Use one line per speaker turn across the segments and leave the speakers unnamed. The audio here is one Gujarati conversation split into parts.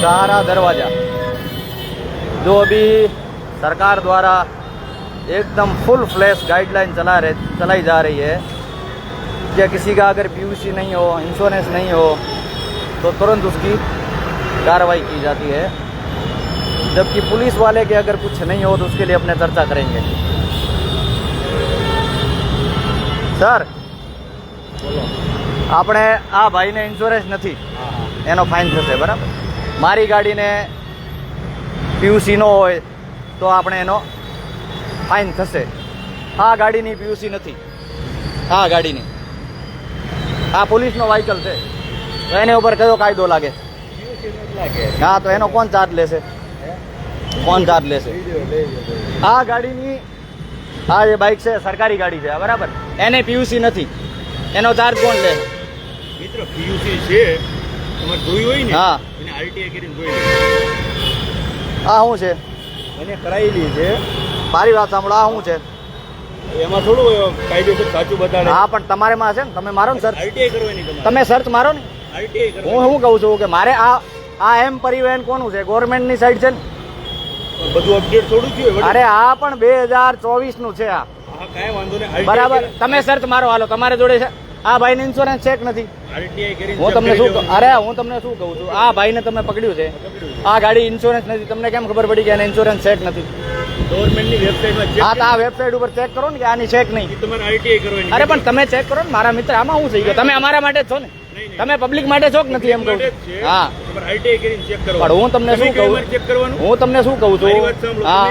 सहारा दरवाजा जो अभी सरकार द्वारा एकदम फुल फ्लैश गाइडलाइन चला रहे चलाई जा रही है कि किसी का अगर पीयूसी नहीं हो इंश्योरेंस नहीं हो तो तुरंत उसकी कार्रवाई की जाती है जबकि पुलिस वाले के अगर कुछ नहीं हो तो उसके लिए अपने चर्चा करेंगे સર આપણે આ ભાઈને ઇન્સ્યોરન્સ નથી એનો ફાઇન થશે બરાબર મારી ગાડીને પીયુસી ન હોય તો આપણે એનો ફાઇન થશે. આ ગાડીની પીયુસી નથી. આ ગાડીની. આ પોલીસનો વ્હીકલ છે. તો એની ઉપર કયો કાયદો લાગે? હા, તો એનો કોણ ચાર્જ લેશે? કોણ ચાર્જ લેશે? આ ગાડીની, આ જે બાઇક છે, સરકારી ગાડી છે બરાબર? એને પીયુસી નથી. એનો ચાર્જ કોણ લે?
મિત્ર પીયુસી છે. તમારે જોઈ હોય ને
હા.
એને આરટીઆઈ કરીને જોઈ
આ શું છે?
એને કરાયેલી છે.
મારી વાત સાંભળો આ શું છે?
એમાં થોડું કાયદેસર સાચું બતાડે.
હા પણ તમારેમાં છે ને તમે મારો ને સર્ચ
આરટીઆઈ કરવાની
તમે સર્ચ મારો ને?
આરટીઆઈ
હું શું કહું છું કે મારે આ આ એમ પરિવહન કોનું છે? ગવર્મેન્ટની સાઈડ છે ને?
બધું અપડેટ થોડું થયું.
અરે આ પણ બે હજાર ચોવીસનું છે આ. બરાબર. તમે સર્ચ મારો હાલો તમારે જોડે છે? આ ભાઈને ઇન્સ્યોરન્સ ચેક નથી. હું તમને શું અરે હું તમને શું કહું છું? આ ભાઈને તમે પકડ્યું છે. આ ગાડી ઇન્સ્યોરન્સ નથી. તમને કેમ ખબર પડી કે એને ઇન્સ્યોરન્સ ચેક નથી? હા તો આ વેબસાઇટ ઉપર ચેક કરો ને કે આની ચેક નહીં. અરે પણ તમે ચેક કરો ને. મારા મિત્ર આમાં હું થઈ ગયો? તમે અમારા માટે છો ને. તમે પબ્લિક માટે છો કે નથી એમ કહું. હા. પણ હું તમને શું કહું? હું તમને શું કહું છું? હા.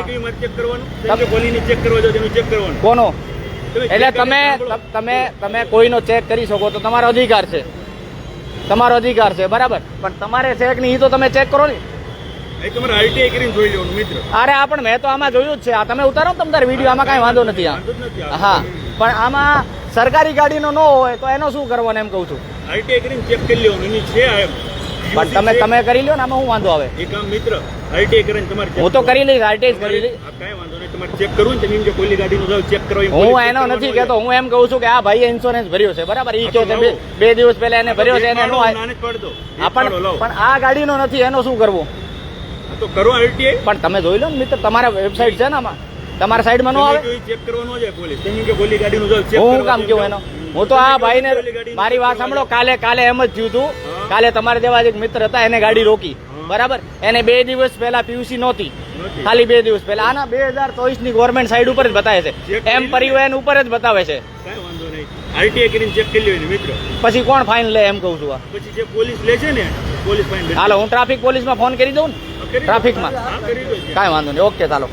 કોનો? એટલે તમે તમે તમે કોઈનો ચેક કરી શકો તો તમારો અધિકાર છે. તમારો અધિકાર છે બરાબર? પણ તમારે ચેક નહીં તો તમે ચેક કરો ને. અરે આ પણ મેં તો આમાં જોયું જ છે. આ તમે ઉતારો ને તમારે વીડિયો આમાં કાંઈ વાંધો નથી. હા પણ આમાં સરકારી ગાડીનો ન હોય તો એનો શું કરવાનું એમ કહું છું?
આરટીઆઈ કરીને ચેક કરી લેવાનું એની છે
પણ તમે તમે કરી લ્યો ને આમાં શું વાંધો આવે?
એક મિત્ર આરટીઆઈ કરીને તમારે
હું તો કરી લઈશ આરટીઆઈ કરી લઈશ.
કાંઈ વાંધો નહીં તમારે ચેક કરવું ને તમે એમ કે ગાડીનું જાઓ ચેક કરો
હું એનો નથી. કહેતો હું એમ કહું છું કે આ ભાઈએ ઇન્સ્યોરન્સ ભર્યો છે બરાબર? એ કહે બે દિવસ પહેલા એને ભર્યો છે એને પણ આ ગાડીનો નથી એનો શું કરવું?
તો કરો આરટીઆઈ
પણ તમે જોઈ લો ને મિત્ર તમારા વેબસાઇટ છે ને આમાં. તમારા સાઈડમાં નો આવે.
ચેક કરવાનું પોલીસ. કે ગાડીનું
હું કામ કેવું એનો? હું તો આ ભાઈને
ને
મારી વાત સાંભળો કાલે કાલે એમ જ થયું હતું કાલે તમારે જેવા જ એક મિત્ર હતા એને ગાડી રોકી. બરાબર? એને બે દિવસ પહેલા પીયુસી નહોતી. ખાલી બે દિવસ પહેલા. આના બે હજાર ચોવીસની ગવર્મેન્ટ સાઈડ ઉપર જ બતાવે છે. એમ પરિવહન ઉપર જ બતાવે છે.
કરીને ચેક કરી મિત્ર.
પછી કોણ ફાઇન લે એમ કહું છું આ.
પછી જે પોલીસ લે છે ને પોલીસ ફાઇન
હાલો હું ટ્રાફિક પોલીસમાં ફોન કરી દઉં ને? ટ્રાફિકમાં કાંઈ વાંધો નહીં. ઓકે ચાલો.